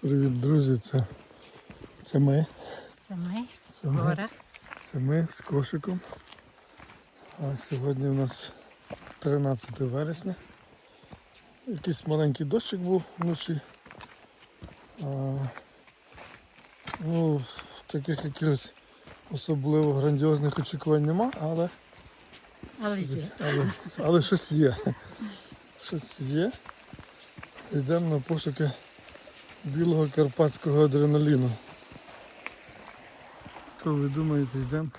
Привіт, друзі! Це, це ми. Це ми Це в ми. горах. Це ми з кошиком. А сьогодні у нас 13 вересня. Якийсь маленький дощик був вночі. А, ну, таких якихось особливо грандіозних очікувань нема, але, Але є. але, але щось є. Щось є. Йдемо на пошуки білого карпатського адреналіну. То ви думаєте, йдемо?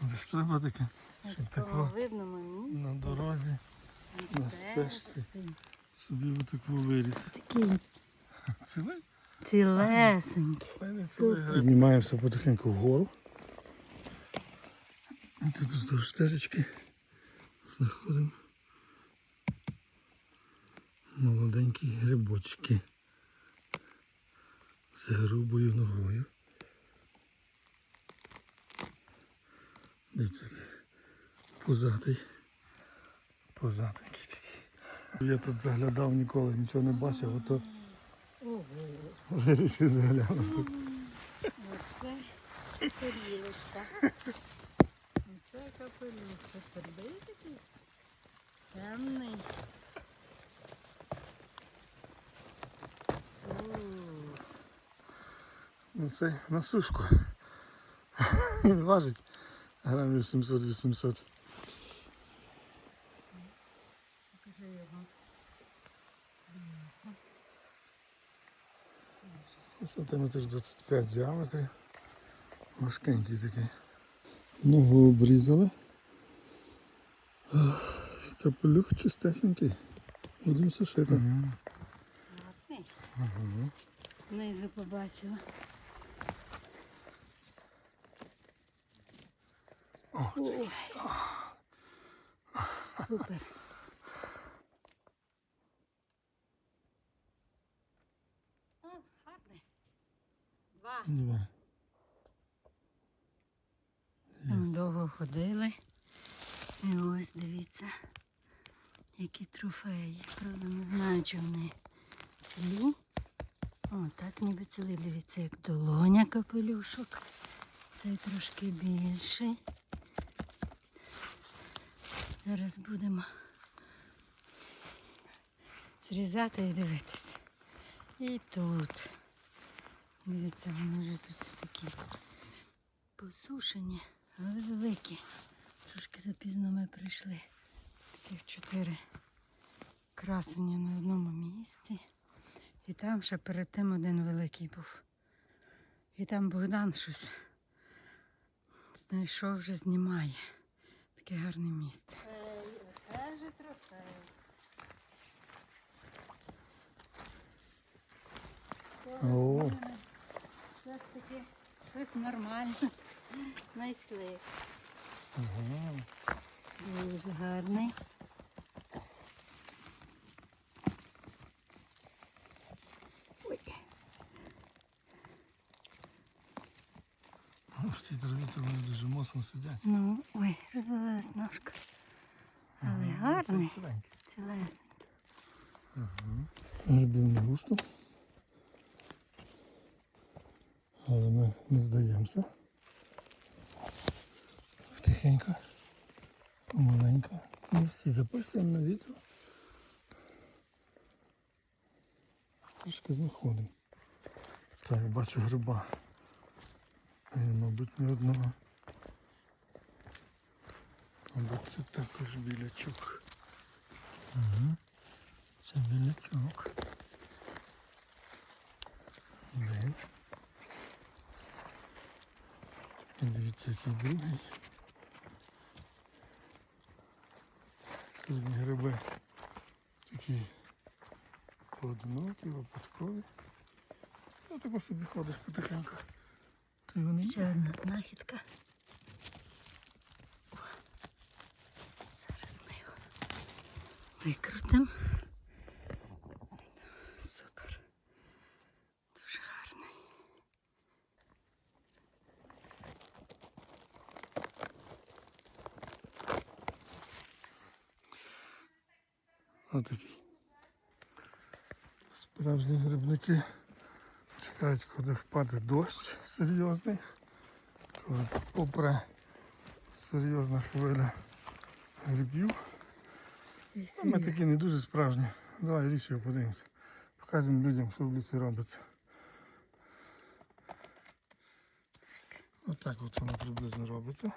Це ж треба таке, щоб Такого видно мені. на дорозі на стежці. собі отаку виріс. Такий Цілий? цілесенький. Супер. Піднімаємося потихеньку вгору. І тут вздовж стежечки знаходимо молоденькі грибочки з грубою ногою. Дивіться, який позатий. Позатенький такий. Я тут заглядав ніколи, нічого не бачив, ото вирішив заглянути. оце тарілочка. Оце капелюшок. Твердий такий. Темний. Ну це на сушку. Він важить грамів 700-800. Сантиметр 25 в діаметрі. Важкенький такий. Ногу обрізали. Капелюх чистесенький. Будемо сушити. Гарний. Знизу побачила. О, Ой. Супер. О, гарний. Два. Два. Там довго ходили. І ось дивіться, які трофеї. Правда, не знаю, чи вони цілі. О, так ніби цілі. Дивіться, як долоня капелюшок. Цей трошки більший. Зараз будемо зрізати і дивитися. І тут. Дивіться, вони вже тут такі посушені, але великі. Трошки запізно ми прийшли. Таких чотири красення на одному місці. І там ще перед тим один великий був. І там Богдан щось знайшов, вже знімає. Таке гарне місце. Це вже трофей. О. Щось таке, щось нормальне. Знайшли. Ага. Дуже гарний. Ой. В тій траві то вони моцно сидять. Ну, ой, розвалилась ножка. Але гарний, Це ціленький. цілесенький. Грибів не густо. Але ми не здаємося. Тихенько, помаленько. Ми всі записуємо на відео. Трошки знаходимо. Так, бачу гриба. І, мабуть, не одного. Мабуть, це також білячок. Угу. Це білячок. Один. І дивіться, який другий. Сьогодні гриби такі поодинокі, випадкові. Ну, тако собі ходиш потихеньку. Та й вони є. Ще одна знахідка. О, Зараз ми його викрутимо. Супер. Дуже гарний. Отакий. Справжні грибники чекають, коли впаде дощ серйозний, коли попре серйозна хвиля грибів. А Ми такі не дуже справжні. Давай річ подивимося. Покажемо людям, що в лісі робиться. Отак от воно приблизно робиться.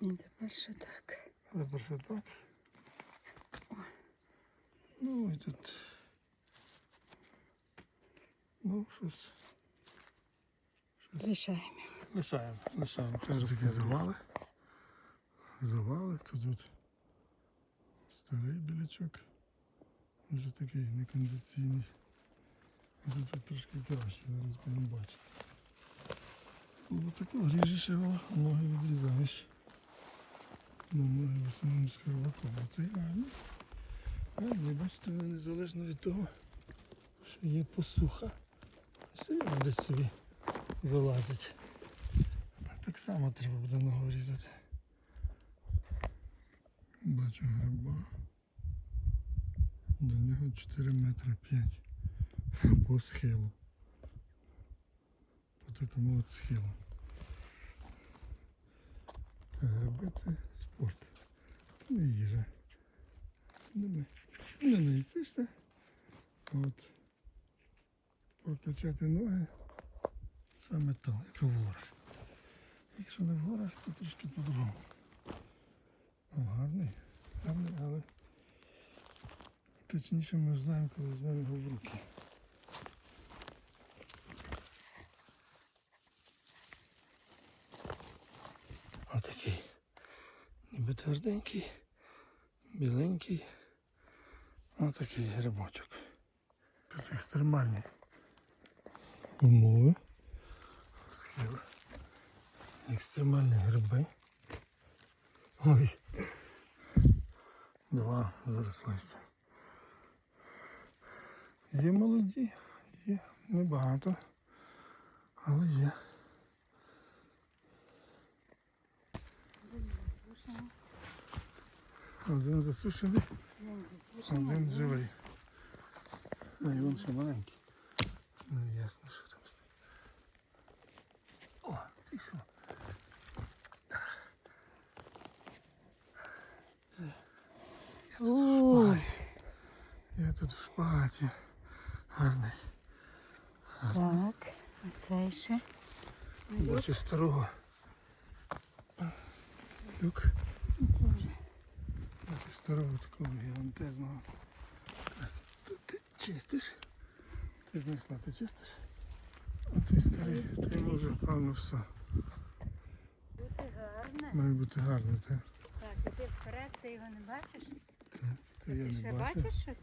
І тепер ще так. Тепер ще так. Ну і тут. Ну, щось. Щось. Лишаємо. Лишаємо, лишаємо. Хай такі завали. Завали. Тут от старий білячок. Вже такий некондиційний. Тут от трошки краще, зараз будемо бачити. Ну таку ріжеш його, ноги відрізаєш. Ну, ноги в основному з хробаком. А це реально. Реально, бачите, незалежно від того, що є посуха. Все одно десь собі вилазить. Так само треба буде ногу різати. Бачу гриба. До нього 4 метри 5 по схилу. По такому от схилу. Гриби це спорт. Не їжа. Не, не наїсишся. От прокачати ноги саме то, якщо в горах. Якщо не в горах, то трошки по-другому. О, гарний, гарний, але точніше ми знаємо, коли візьмемо його в руки. Отакий. Ніби тверденький, біленький. Отакий грибочок. Це екстремальні умови. Схили. Екстремальні гриби. Ой. Два зарослися. Є молоді, є небагато, але є. Один засушений, один живий. А і він ще маленький. Ну ясно, що там. ним. О, ти що? Я тут в Ой. Я тут в шпагаті. Гарний. Так, оцей ще. Бачу старого. Люк. Це вже. Бачу старого такого гігантезного. Ти чистиш? Ти знайшла, ти чистиш? А той старий, той може, певно, все. Бути гарне. Має бути гарний, так? Так, іди вперед, ти його не бачиш? То я Ти не ще бачу. бачиш щось?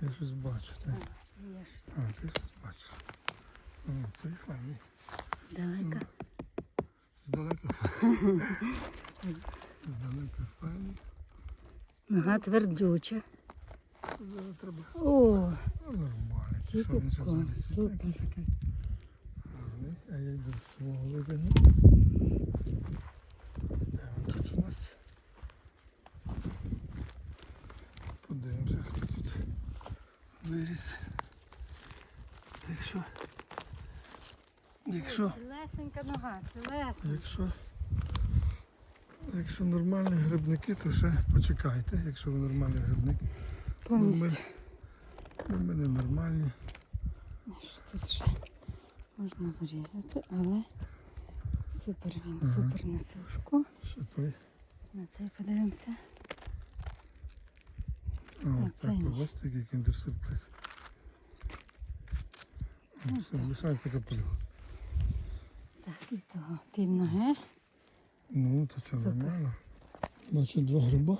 Я щось бачу, так. Є щось. А, ти щось бачиш. О, цей файний. Здалека. Здалека Здалека файний. Нога твердюча. Зараз треба. О, Ну, нормально. Ці Що він ще купком, взагалі супер. світленький такий. Гарний. А я йду до свого видання. Де він тут у нас? Подивимося, хто тут виріс. Якщо, якщо, лесенька нога, це лесенька. якщо, якщо нормальні грибники, то ще почекайте, якщо ви нормальний грибник. Бо ми, ми не нормальні. Щось тут ще можна зрізати, але супер він, Ага. супер на сушку. Що той? На цей подивимося. О, так, це ні. побачите, який кіндер-сюрприз. Ну, Все, так. лишається капелюх. Так, і того півноги. Ну, то що, Супер. нормально. Бачу два гриба.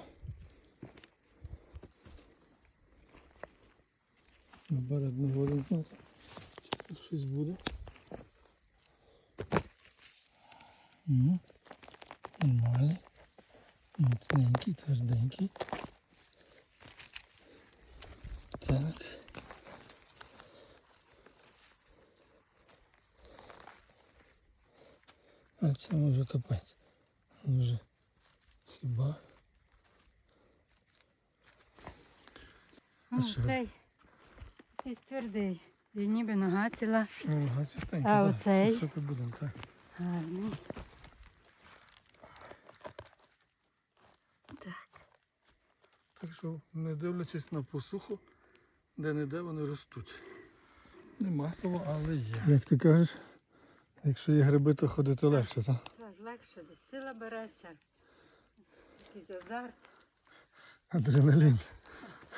Наперед не годен знати. Чи тут щось буде. Ну, нормально. Міцненький, тверденький. Так. А це може капець. Вже хіба. Ну, що? цей, цей твердий. Він ніби нога ціла. Ну, гацістенько, А так. оцей? Що ти будемо, так? Гарний. Так. Так що, не дивлячись на посуху, де-не-де вони ростуть. Не масово, але є. Як ти кажеш, якщо є гриби, то ходити легше, так? Легше, десь сила береться. Якийсь азарт. Адреналін.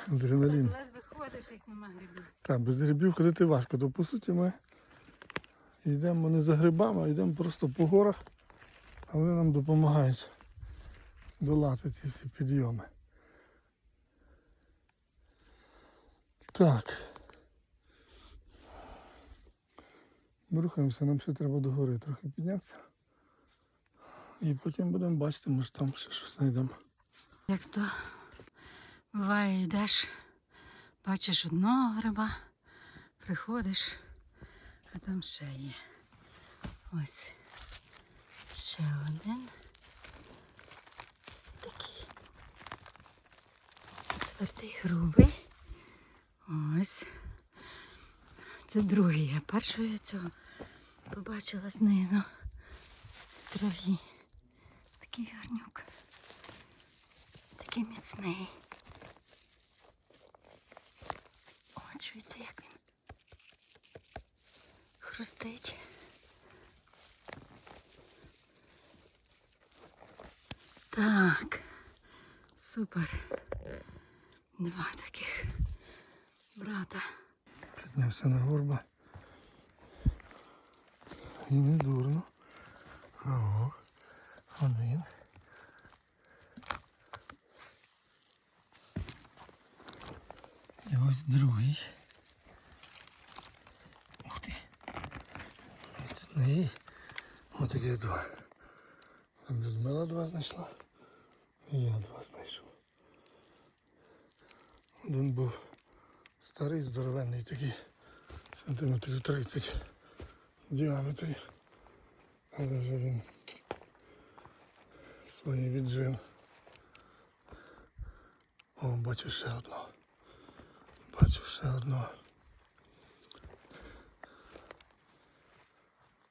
Адреналін. Ледве ходиш, як нема грибів. Так, без грибів ходити важко. То по суті ми йдемо не за грибами, а йдемо просто по горах, а вони нам допомагають долати ці всі підйоми. Так. Ми рухаємося, нам ще треба до гори трохи піднятися. І потім будемо бачити, може там ще щось знайдемо. Як то буває, йдеш, бачиш одного гриба, приходиш, а там ще є. Ось ще один. Такий твердий грубий. Ось. Це другий. Я першою цього побачила знизу в траві. Такий гарнюк. Такий міцний. О, чується, як він хрустить. Так. Супер. Два таких брата. Піднявся на горба. І не дурно. Ого. Один. І ось другий. Ух ти. Міцний. Ось таких два. Там Людмила два знайшла. І я два знайшов. Один був старий, здоровенний такий, сантиметрів 30 в діаметрі. Але вже він своє віджив. О, бачу ще одного. Бачу ще одного.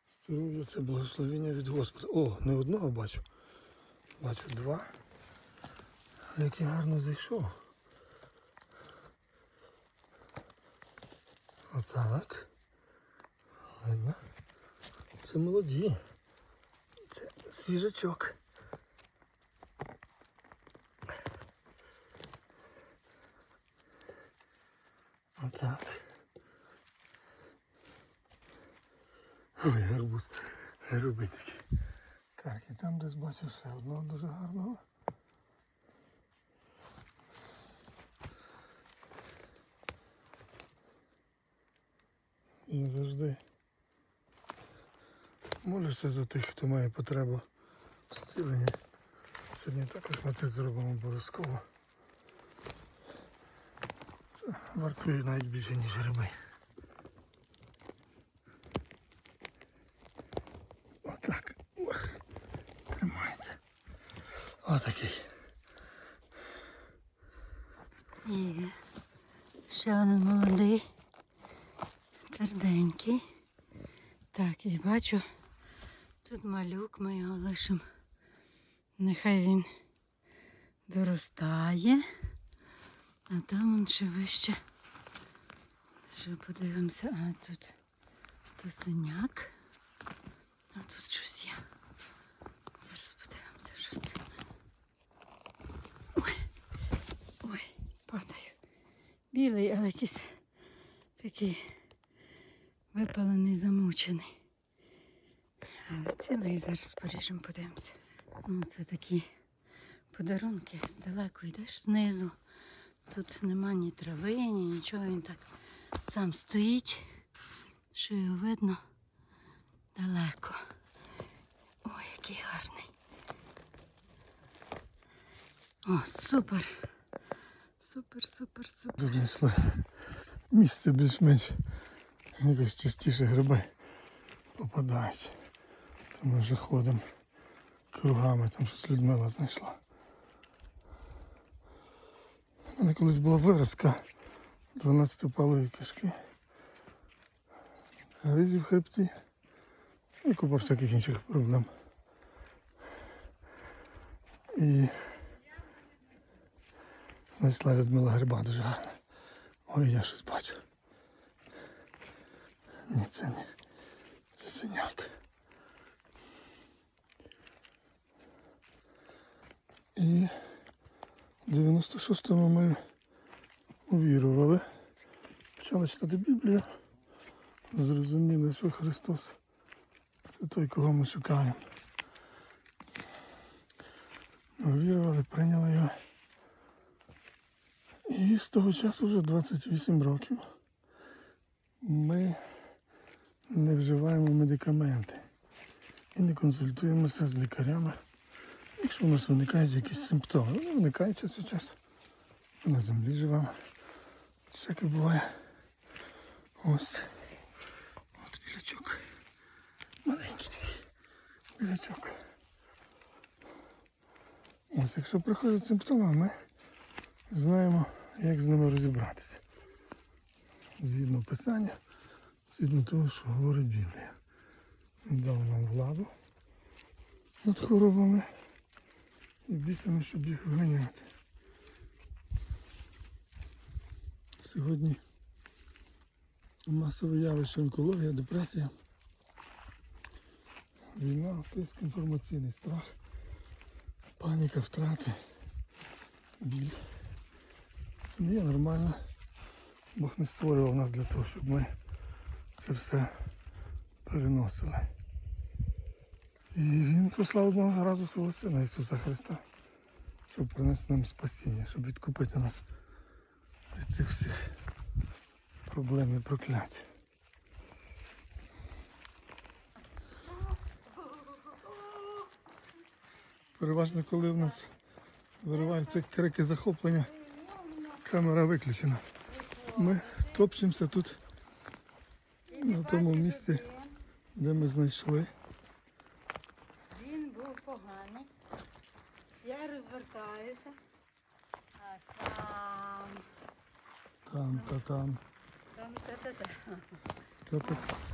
Здоров'я це благословення від Господа. О, не одного бачу. Бачу два. Який гарно зайшов. Отак. Видно. Це молоді. Це свіжачок. Отак. Ой, гарбуз. Такий. Так, і там десь бачу ще одного дуже гарного. Я завжди молюся за тих, хто має потребу в зціленні. Сьогодні також ми це зробимо обов'язково. Це вартує навіть більше, ніж гриби. Отакий. І ще один молодий, тверденький. Так, і бачу, тут малюк, ми його лишимо. Нехай він доростає, а там он ще вище. Ще подивимося, а тут тосеняк. А тут щось є. Зараз подивимося, що це. Ой, ой, падаю. Білий, але якийсь такий випалений, замучений. Але цілий зараз поріжемо, подивимося. Ну, це такі подарунки. Здалеку йдеш знизу. Тут нема ні трави, ні нічого. Він так сам стоїть, що його видно далеко. Ой, який гарний. О, супер. Супер, супер, супер. Знайшли місце більш-менш якось частіше гриби попадають. То ми вже ходимо кругами, там щось Людмила знайшла. У мене колись була виразка 12 палої кишки, гризі в хребті і купа всяких інших проблем. І знайшла Людмила гриба дуже гарна. Ой, я щось бачу. Ні, це не. Це синяк. І в 96-му ми увірували. Почали читати Біблію. Зрозуміли, що Христос це той, кого ми шукаємо. Ми Увірували, прийняли його. І з того часу вже 28 років ми не вживаємо медикаменти і не консультуємося з лікарями, якщо у нас виникають якісь симптоми. Вони виникають час від часу. Ми на землі живемо. Всяке буває. Ось. От білячок. Маленький такий білячок. Ось, якщо приходять симптоми, ми знаємо, як з ними розібратися. Згідно писання, згідно того, що говорить Біблія. Дав нам владу над хворобами і бісами, щоб їх виганяти. Сьогодні масове явище онкологія, депресія, війна, тиск, інформаційний страх, паніка, втрати, біль. Є нормально. Бог не створював нас для того, щоб ми це все переносили. І Він послав одного разу свого Сина Ісуса Христа, щоб принести нам спасіння, щоб відкупити нас від цих всіх проблем і проклять. Переважно, коли в нас вириваються крики захоплення, камера виключена. Ми топчемося тут на тому місці, де ми знайшли. Він був поганий. Я розвертаюся. А там, Там, та там, там та-та-та. та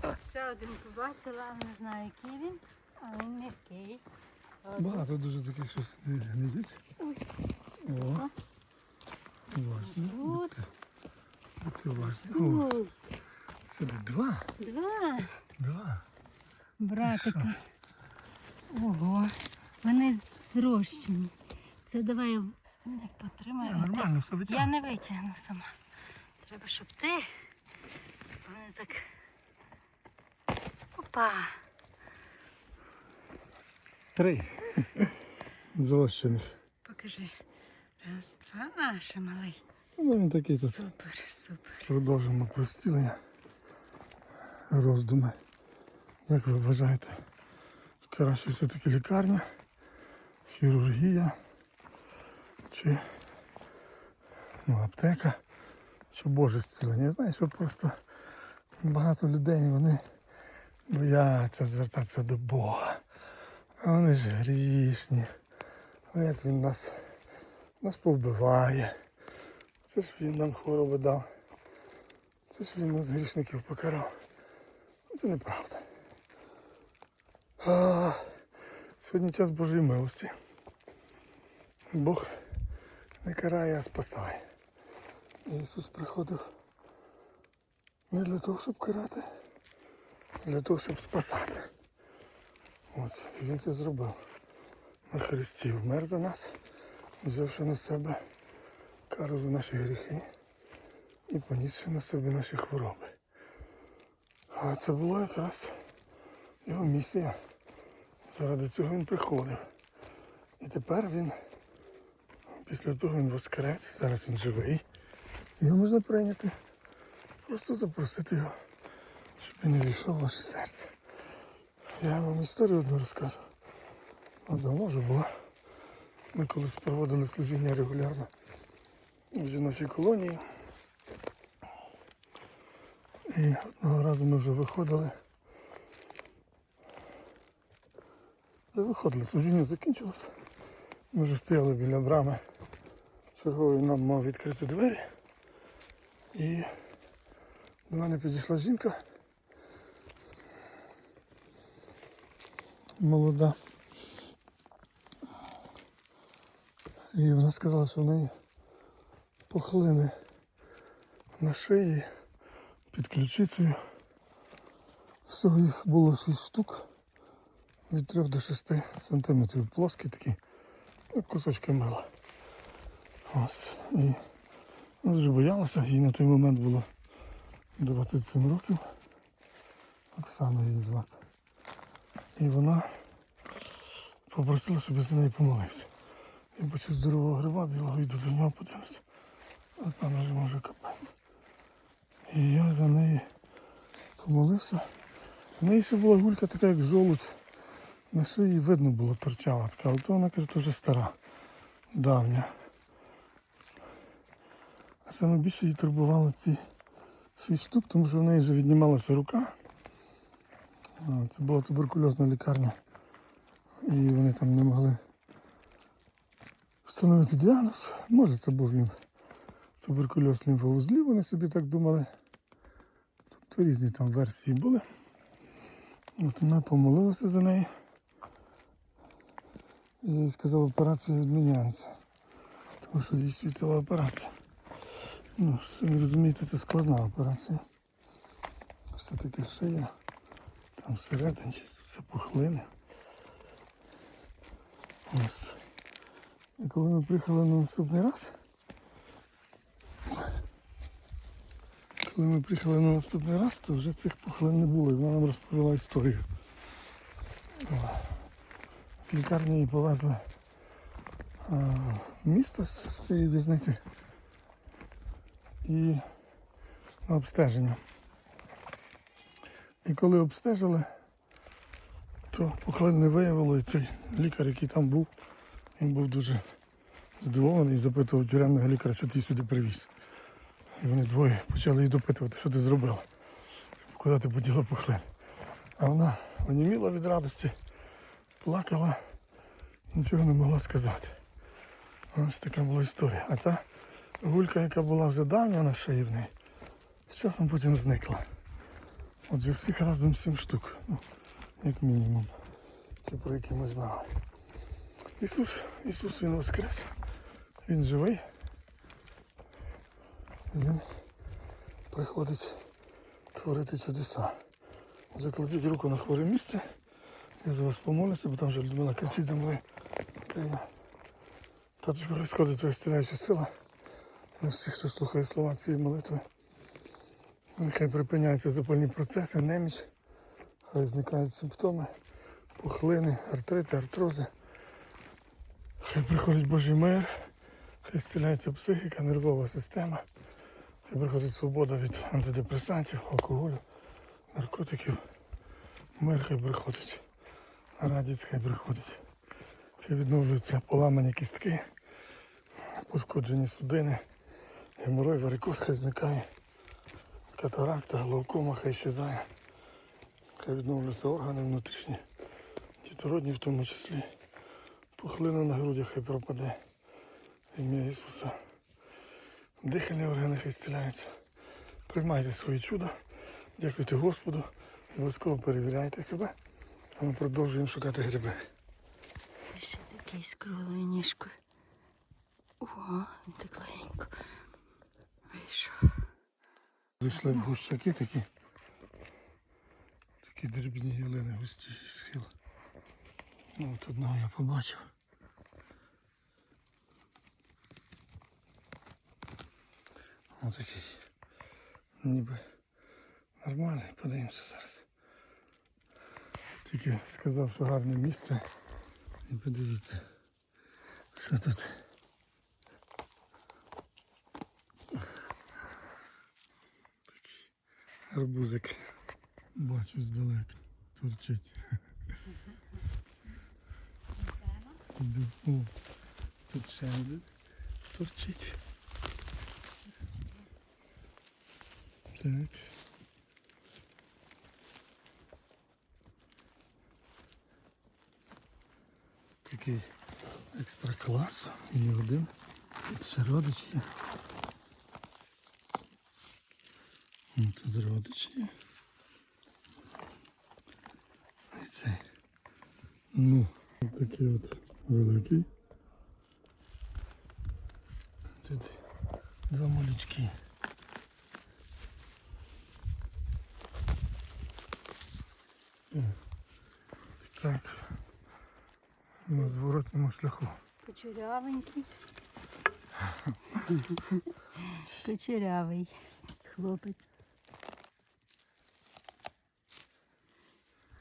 та. Ще один побачила, не знаю який він, а він м'який. Багато дуже таких щось не гнидить. О. Уважно. Тут. Будьте, будьте уважні. О, Ой, це два. Два Два. братики. Ого. Вони зрощені. Це давай я не потримаю. ти- Нормально, все Я не витягну сама. Треба, щоб ти. Вони так. Опа. Три. Зрощених. Покажи. Раз, два. А, ще малий. Ну, він такий тут. Супер, супер. Продовжимо простілення. Роздуми. Як ви вважаєте? Краще все-таки лікарня, хірургія чи ну, аптека, чи Боже зцілення. Я знаю, що просто багато людей вони бояться звертатися до Бога. А вони ж грішні. А як він нас, нас повбиває. Це ж він нам хвороби дав. Це ж він нас грішників покарав. Це неправда. А, сьогодні час Божої милості. Бог не карає, а спасає. Ісус приходив не для того, щоб карати, а для того, щоб спасати. Ось, він це зробив. На Христі вмер за нас, взявши на себе кару за наші гріхи і понісши на собі наші хвороби. А це була якраз його місія. Заради цього він приходив. І тепер він, після того він воскрес, зараз він живий. Його можна прийняти. Просто запросити його, щоб він не війшов в ваше серце. Я вам історію одну розкажу. Давно вже було. Ми колись проводили служіння регулярно в жіночій колонії. І одного разу ми вже виходили. Вже виходили, служіння закінчилося. Ми вже стояли біля брами. Черговий нам мав відкрити двері. І до мене підійшла жінка. Молода. І вона сказала, що в неї пухлини на шиї під ключицею. Всього їх було 6 штук від 3 до 6 сантиметрів. Плоскі такі, як кусочки мила. Ось. І дуже боялася, їй на той момент було 27 років. Оксана її звати. І вона попросила, щоб я за неї помолився. Я бачу здорового гриба, білого йду до нього подивлюся. А там вже може капець. І я за неї помолився. В неї ще була гулька така, як жолудь. На шиї видно було торчала така, але то вона каже, вже стара, давня. А саме більше її турбувало ці шість штук, тому що в неї вже віднімалася рука. Це була туберкульозна лікарня. І вони там не могли встановити діагноз. Може це був їм туберкульоз лімфовузлів, вони собі так думали. Тобто різні там версії були. От вона помолилася за неї. І сказала, операція відміняється. Тому що їй світила операція. Ну, самі розумієте, це складна операція. Все-таки шия, там всередині це пухлини. Ось. І коли ми приїхали на наступний раз, коли ми приїхали на наступний раз, то вже цих пухлин не було. І вона нам розповіла історію. З лікарні її повезли в місто з цієї в'язниці і на обстеження. І коли обстежили, то пухлин не виявило, і цей лікар, який там був, він був дуже здивований і запитував тюремного лікаря, що ти сюди привіз. І вони двоє почали її допитувати, що ти зробила. Куди ти поділа пухлин. А вона оніміла від радості, плакала, нічого не могла сказати. Ось така була історія. А ця гулька, яка була вже давня на шиї в неї, з часом потім зникла. Отже, всіх разом сім штук, ну, як мінімум. Це про які ми знали. Ісус, Ісус Він воскрес. Він живий. І Він приходить творити чудеса. Отже, кладіть руку на хворе місце. Я за вас помолюся, бо там вже Людмила кричить за мною. Та я. Таточко, хай сходить твоя стіляюча сила. На всіх, хто слухає слова цієї молитви. Нехай припиняються запальні процеси, неміч, хай зникають симптоми, пухлини, артрити, артрози. Хай приходить Божий мир, хай зціляється психіка, нервова система, приходить свобода від антидепресантів, алкоголю, наркотиків. Мир хай приходить, радість хай приходить. Хай відновлюються поламані кістки, пошкоджені судини, геморой, варикоз хай зникає. Катаракта, глаукома хай щезає. Хай відновлюються органи внутрішні, дітородні в тому числі. Пухлина на грудях хай пропаде. Ім'я Ісуса. Дихальні органи хай зціляються. Приймайте свої чудо. Дякуйте Господу. Обов'язково перевіряйте себе. А ми продовжуємо шукати гриби. Ще такий з круглою ніжкою. О, він так легенько вийшов. Зайшли в гущаки такі. Такі дрібні ялини густі схил. Ну от одного я побачив. Отакий. Ніби нормальний, подивимося зараз. Тільки сказав, що гарне місце. І подивіться, що тут. Такий Арбузик. Бачу здалека. Торчить. О, тут ще один торчить. Так. Такий екстра клас. І один. Тут ще родич є. Тут родич є. І цей. Ну, такий от великий. Тут два малючки. О, Так. На шляху. Кучерявенький. Кучерявий хлопець.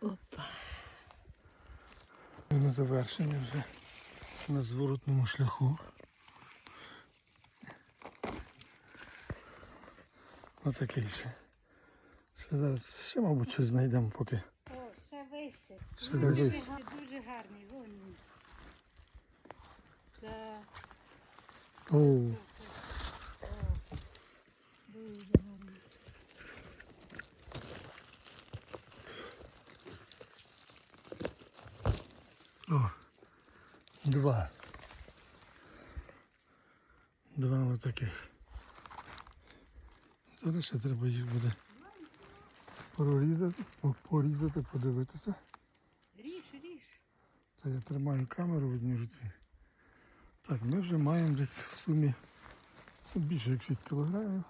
Опа. На завершення вже на зворотному шляху. Отакий ще. Ще зараз, ще, мабуть, щось знайдемо поки. О, ще вище. Ще дуже, дуже гарний. Так, О, о, два. Два отаких. Зараз ще треба їх буде прорізати, порізати, подивитися. Ріж, ріж. Та я тримаю камеру в одній руці. Так, ми вже маємо десь в сумі більше як 6 кілограмів.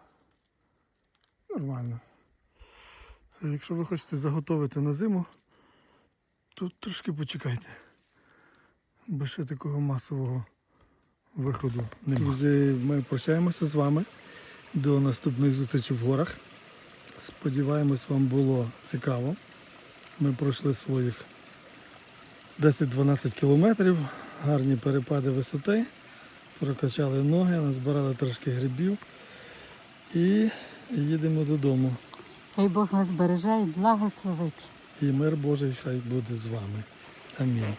Нормально. Якщо ви хочете заготовити на зиму, то трошки почекайте. Бо ще такого масового виходу немає. Друзі, ми прощаємося з вами. До наступної зустрічі в горах. Сподіваємось, вам було цікаво. Ми пройшли своїх 10-12 кілометрів, гарні перепади висоти, прокачали ноги, назбирали трошки грибів і їдемо додому. Хай Бог вас береже і благословить. І мир Божий хай буде з вами. Амінь.